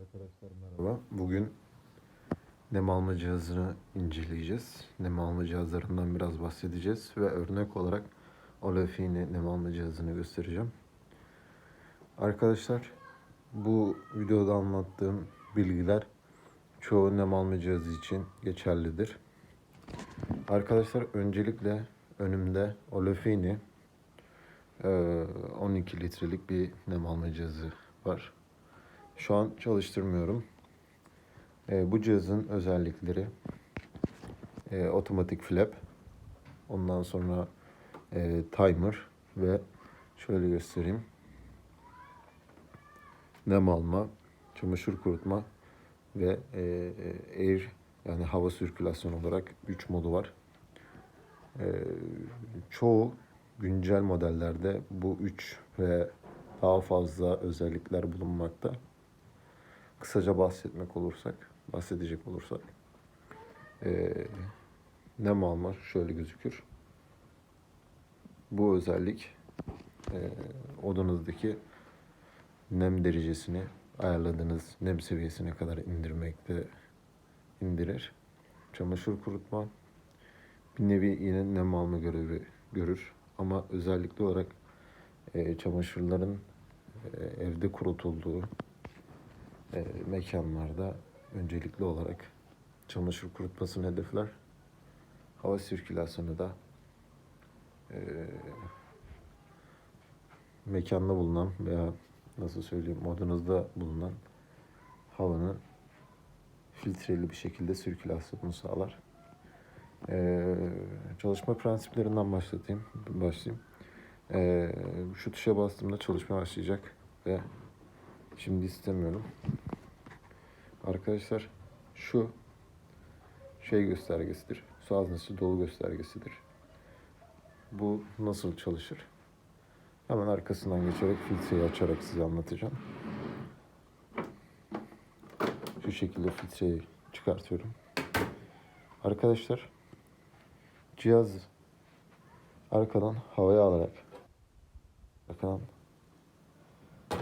Arkadaşlar merhaba. Bugün nem alma cihazını inceleyeceğiz. Nem alma cihazlarından biraz bahsedeceğiz ve örnek olarak Olefine nem alma cihazını göstereceğim. Arkadaşlar bu videoda anlattığım bilgiler çoğu nem alma cihazı için geçerlidir. Arkadaşlar öncelikle önümde Olefine eee, 12 litrelik bir nem alma cihazı var. Şu an çalıştırmıyorum. Ee, bu cihazın özellikleri e, otomatik flap, ondan sonra e, timer ve şöyle göstereyim. Nem alma, çamaşır kurutma ve e, e, air yani hava sirkülasyonu olarak 3 modu var. E, çoğu güncel modellerde bu 3 ve daha fazla özellikler bulunmakta. Kısaca bahsetmek olursak, bahsedecek olursak, eee nem alma şöyle gözükür. Bu özellik eee odanızdaki nem derecesini ayarladığınız nem seviyesine kadar indirmekte indirir. Çamaşır kurutma bir nevi yine nem alma görevi görür ama özellikli olarak eee, çamaşırların eee, evde kurutulduğu e, mekanlarda öncelikli olarak çamaşır kurutmasını hedefler. Hava sirkülasyonu da e, mekanda bulunan veya nasıl söyleyeyim odanızda bulunan havanın filtreli bir şekilde sirkülasyonunu sağlar. E, çalışma prensiplerinden başlatayım, başlayayım. E, şu tuşa bastığımda çalışma başlayacak ve Şimdi istemiyorum. Arkadaşlar şu şey göstergesidir. Su haznesi dolu göstergesidir. Bu nasıl çalışır? Hemen arkasından geçerek filtreyi açarak size anlatacağım. Şu şekilde filtreyi çıkartıyorum. Arkadaşlar cihaz arkadan havaya alarak arkadan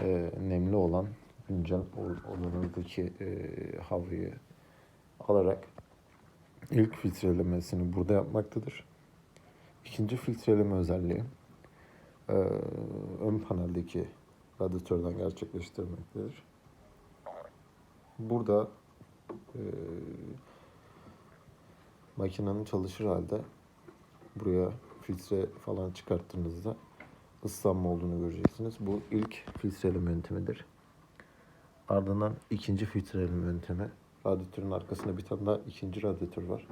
e, nemli olan güncel odanızdaki e, havayı alarak ilk filtrelemesini burada yapmaktadır. İkinci filtreleme özelliği e, ön paneldeki radyatörden gerçekleştirmektedir. Burada e, makinenin çalışır halde buraya filtre falan çıkarttığınızda ıslanma olduğunu göreceksiniz. Bu ilk filtreleme yöntemidir. Ardından ikinci filtreleme yöntemi. Radyatörün arkasında bir tane daha ikinci radyatör var.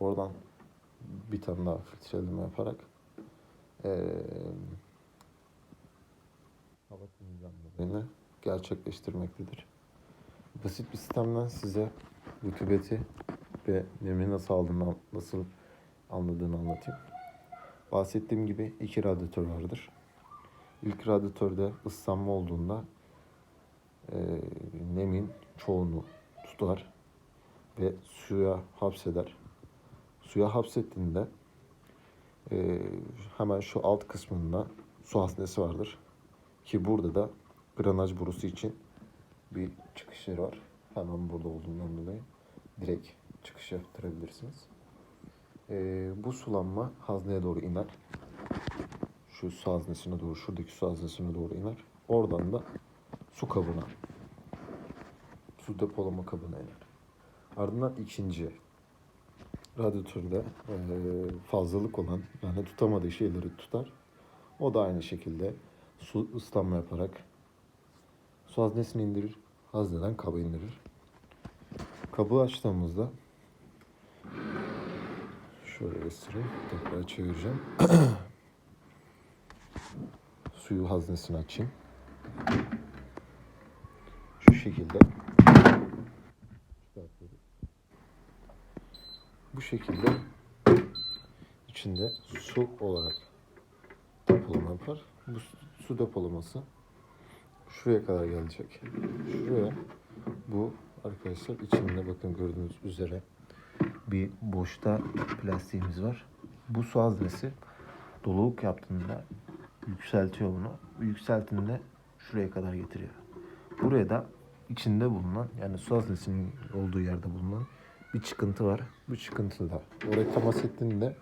Oradan bir tane daha filtreleme yaparak hava temizlenmelerini gerçekleştirmektedir. Basit bir sistemden size rutubeti ve nemi nasıl aldığını, nasıl anladığını anlatayım. Bahsettiğim gibi iki radyatör vardır. İlk radyatörde ıslanma olduğunda e, nemin çoğunu tutar ve suya hapseder. Suya hapsettiğinde e, hemen şu alt kısmında su haznesi vardır. Ki burada da granaj borusu için bir çıkış yeri var. Hemen burada olduğundan dolayı direkt çıkış yaptırabilirsiniz. Ee, bu sulanma hazneye doğru iner. Şu su haznesine doğru, şuradaki su haznesine doğru iner. Oradan da su kabına, su depolama kabına iner. Ardından ikinci radyatörde eee, fazlalık olan yani tutamadığı şeyleri tutar. O da aynı şekilde su ıslanma yaparak su haznesini indirir, hazneden kaba indirir. Kabı açtığımızda Şöyle göstereyim. Tekrar çevireceğim. Suyu haznesini açayım. Şu şekilde. Bu şekilde içinde su olarak depolama yapar. Bu su depolaması şuraya kadar gelecek. Şuraya bu arkadaşlar içinde bakın gördüğünüz üzere bir boşta plastiğimiz var. Bu su haznesi doluluk yaptığında yükseltiyor bunu. Bu yükseltiğinde şuraya kadar getiriyor. Buraya da içinde bulunan yani su haznesinin olduğu yerde bulunan bir çıkıntı var. Bu çıkıntı da oraya temas ettiğinde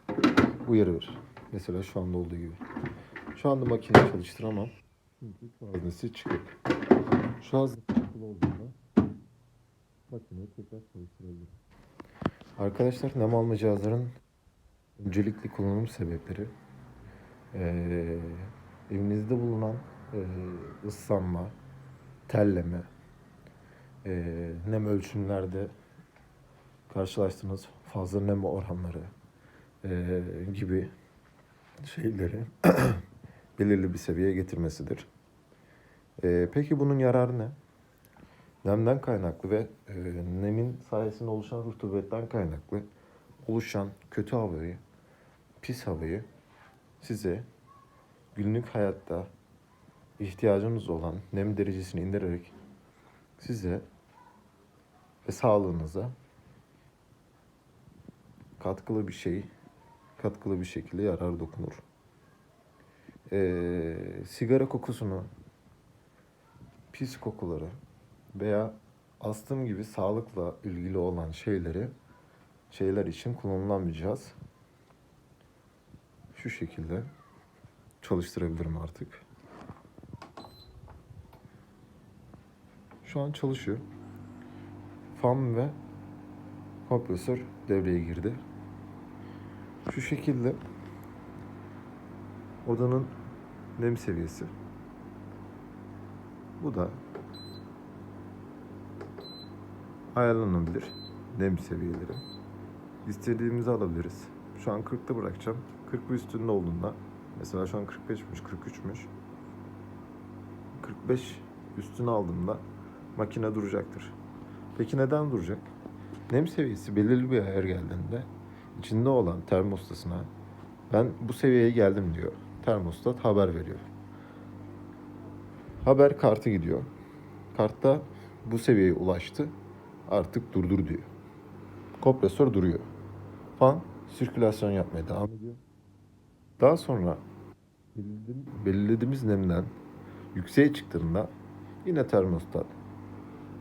uyarı verir. Mesela şu anda olduğu gibi. Şu anda makine çalıştıramam. Çünkü şu haznesi çıkık. Şu haznesi çıkılı olduğunda makineyi tekrar çalıştırabilirim. Arkadaşlar nem alma cihazların öncelikli kullanım sebepleri eee, evinizde bulunan eee, ıslanma, terleme, eee, nem ölçümlerde karşılaştığınız fazla nem oranları eee, gibi şeyleri belirli bir seviyeye getirmesidir. Eee, peki bunun yararı ne? Nemden kaynaklı ve e, nemin sayesinde oluşan rutubetten kaynaklı oluşan kötü havayı, pis havayı size günlük hayatta ihtiyacınız olan nem derecesini indirerek size ve sağlığınıza katkılı bir şey, katkılı bir şekilde yarar dokunur. Ee, sigara kokusunu, pis kokuları veya astım gibi sağlıkla ilgili olan şeyleri şeyler için kullanılan bir cihaz. Şu şekilde çalıştırabilirim artık. Şu an çalışıyor. Fan ve kompresör devreye girdi. Şu şekilde odanın nem seviyesi. Bu da ayarlanabilir nem seviyeleri. İstediğimizi alabiliriz. Şu an 40'ta bırakacağım. 40 ve üstünde olduğunda mesela şu an 45'müş, 43'müş. 45 üstüne aldığımda makine duracaktır. Peki neden duracak? Nem seviyesi belirli bir ayar geldiğinde içinde olan termostasına ben bu seviyeye geldim diyor. Termostat haber veriyor. Haber kartı gidiyor. Kartta bu seviyeye ulaştı. Artık durdur diyor. Kompresör duruyor. Fan sirkülasyon yapmaya devam ediyor. Daha sonra belirlediğim- belirlediğimiz nemden yükseğe çıktığında yine termostat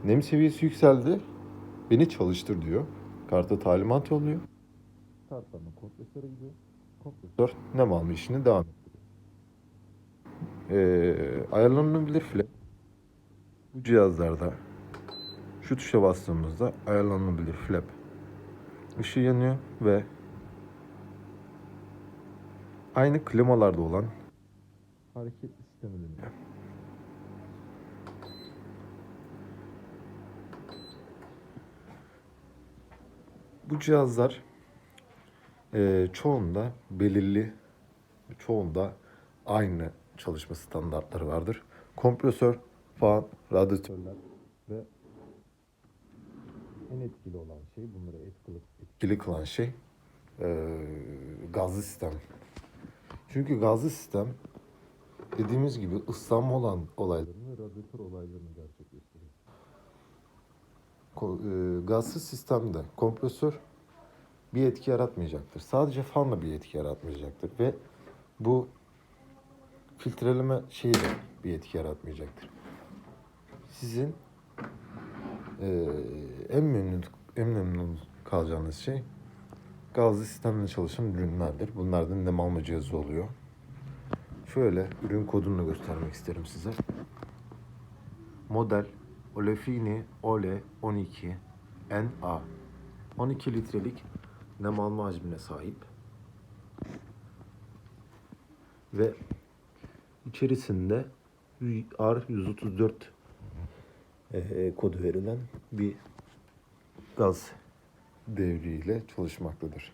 nem seviyesi yükseldi. Beni çalıştır diyor. Karta talimat yolluyor. Karttan da kompresöre gidiyor. Kompresör nem alma işini devam ettiriyor. Ee, ayarlanabilir flap. Bu cihazlarda şu tuşa bastığımızda ayarlanabilir flap ışığı yanıyor ve aynı klimalarda olan hareketli sisteme dönüyor. Bu cihazlar eee çoğunda belirli, çoğunda aynı çalışma standartları vardır. Kompresör, fan, radyatörler en etkili olan şey, bunları etkili, etkili kılan şey eee, gazlı sistem. Çünkü gazlı sistem dediğimiz gibi ıslanma olan olaylarını, radyatör olaylarını gerçekleştiriyor. Ko- eee, gazsız sistemde kompresör bir etki yaratmayacaktır. Sadece fanla bir etki yaratmayacaktır ve bu filtreleme şeyi de bir etki yaratmayacaktır. Sizin eee, en memnun en memnun kalacağınız şey gazlı sistemle çalışan ürünlerdir. Bunlardan nem alma cihazı oluyor. Şöyle ürün kodunu da göstermek isterim size. Model Olefini Ole 12 NA 12 litrelik nem alma hacmine sahip ve içerisinde R134 e, kodu verilen bir gaz devriyle çalışmaktadır.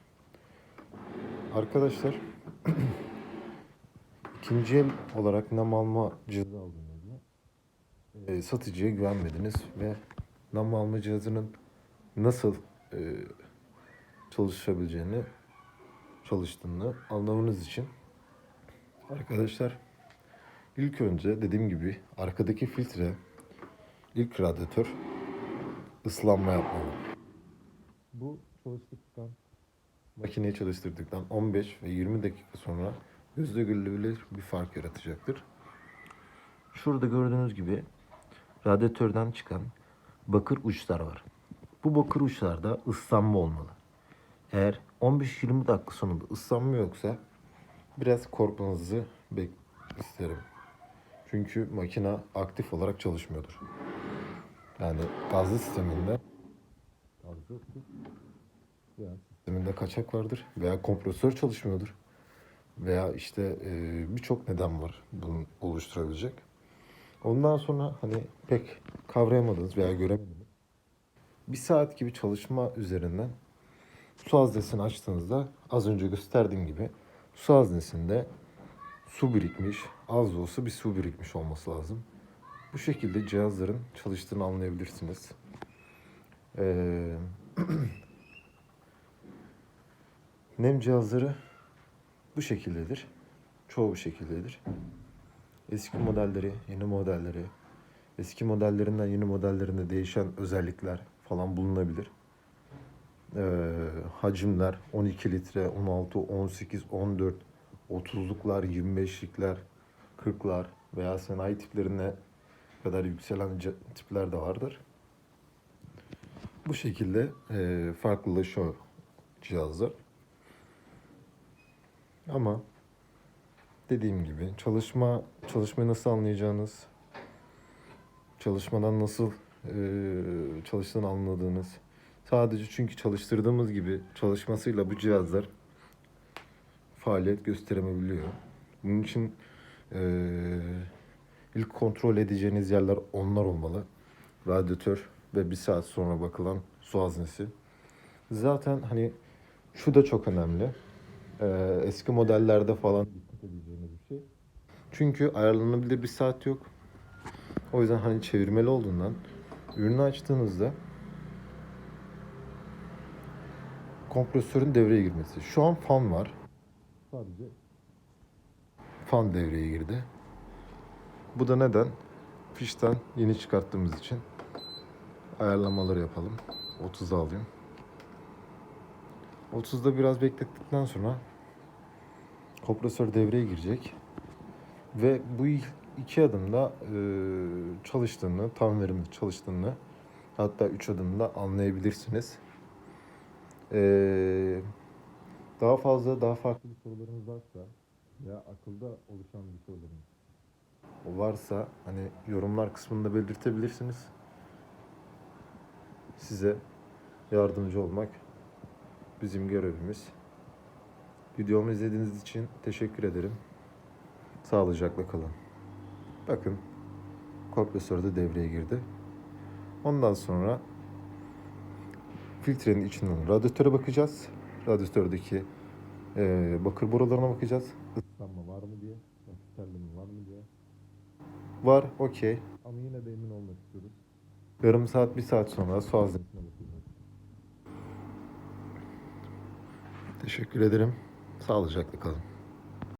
Arkadaşlar ikinci el olarak nem alma cihazı aldığınızda e, satıcıya güvenmediniz ve nam alma cihazının nasıl e, çalışabileceğini çalıştığını anlamanız için arkadaşlar ilk önce dediğim gibi arkadaki filtre ilk radyatör ıslanma yapmalı. Bu çalıştıktan makineyi çalıştırdıktan 15 ve 20 dakika sonra gözle görülebilir bir fark yaratacaktır. Şurada gördüğünüz gibi radyatörden çıkan bakır uçlar var. Bu bakır uçlarda ıslanma olmalı. Eğer 15-20 dakika sonunda ıslanma yoksa biraz korkmanızı bek isterim. Çünkü makine aktif olarak çalışmıyordur. Yani gazlı sisteminde gazlı yoktur. veya sisteminde kaçak vardır veya kompresör çalışmıyordur. Veya işte e, birçok neden var bunu oluşturabilecek. Ondan sonra hani pek kavrayamadınız veya göremediniz. Bir saat gibi çalışma üzerinden su haznesini açtığınızda az önce gösterdiğim gibi su haznesinde su birikmiş, az da olsa bir su birikmiş olması lazım. Bu şekilde cihazların çalıştığını anlayabilirsiniz. Ee, nem cihazları bu şekildedir. Çoğu bu şekildedir. Eski modelleri, yeni modelleri, eski modellerinden yeni modellerinde değişen özellikler falan bulunabilir. Ee, hacimler 12 litre, 16, 18, 14, 30'luklar, 25'likler, 40'lar veya sanayi tiplerine kadar yükselen tipler de vardır. Bu şekilde e, farklılaşıyor cihazlar. Ama dediğim gibi çalışma çalışmayı nasıl anlayacağınız, çalışmadan nasıl e, çalıştığını anladığınız, sadece çünkü çalıştırdığımız gibi çalışmasıyla bu cihazlar faaliyet gösteremebiliyor. Bunun için e, ilk kontrol edeceğiniz yerler onlar olmalı. Radyatör ve bir saat sonra bakılan su haznesi. Zaten hani şu da çok önemli. Ee, eski modellerde falan dikkat edeceğiniz bir şey. Çünkü ayarlanabilir bir saat yok. O yüzden hani çevirmeli olduğundan ürünü açtığınızda kompresörün devreye girmesi. Şu an fan var. Sadece fan devreye girdi. Bu da neden? Fişten yeni çıkarttığımız için ayarlamaları yapalım. 30'a alayım. 30'da biraz beklettikten sonra kompresör devreye girecek. Ve bu iki adımda e, çalıştığını, tam verimli çalıştığını hatta üç adımda anlayabilirsiniz. E, daha fazla, daha farklı sorularınız varsa veya akılda oluşan bir sorularınız varsa hani yorumlar kısmında belirtebilirsiniz. Size yardımcı olmak bizim görevimiz. Videomu izlediğiniz için teşekkür ederim. Sağlıcakla kalın. Bakın kompresör de devreye girdi. Ondan sonra filtrenin içinden radyatöre bakacağız. Radyatördeki eee, bakır borularına bakacağız. Islanma var mı diye. terleme var mı diye. Var, okey. Ama yine de emin olmak istiyoruz. Yarım saat, bir saat sonra su haznesine bakacağız. Teşekkür ederim. Sağlıcakla kalın.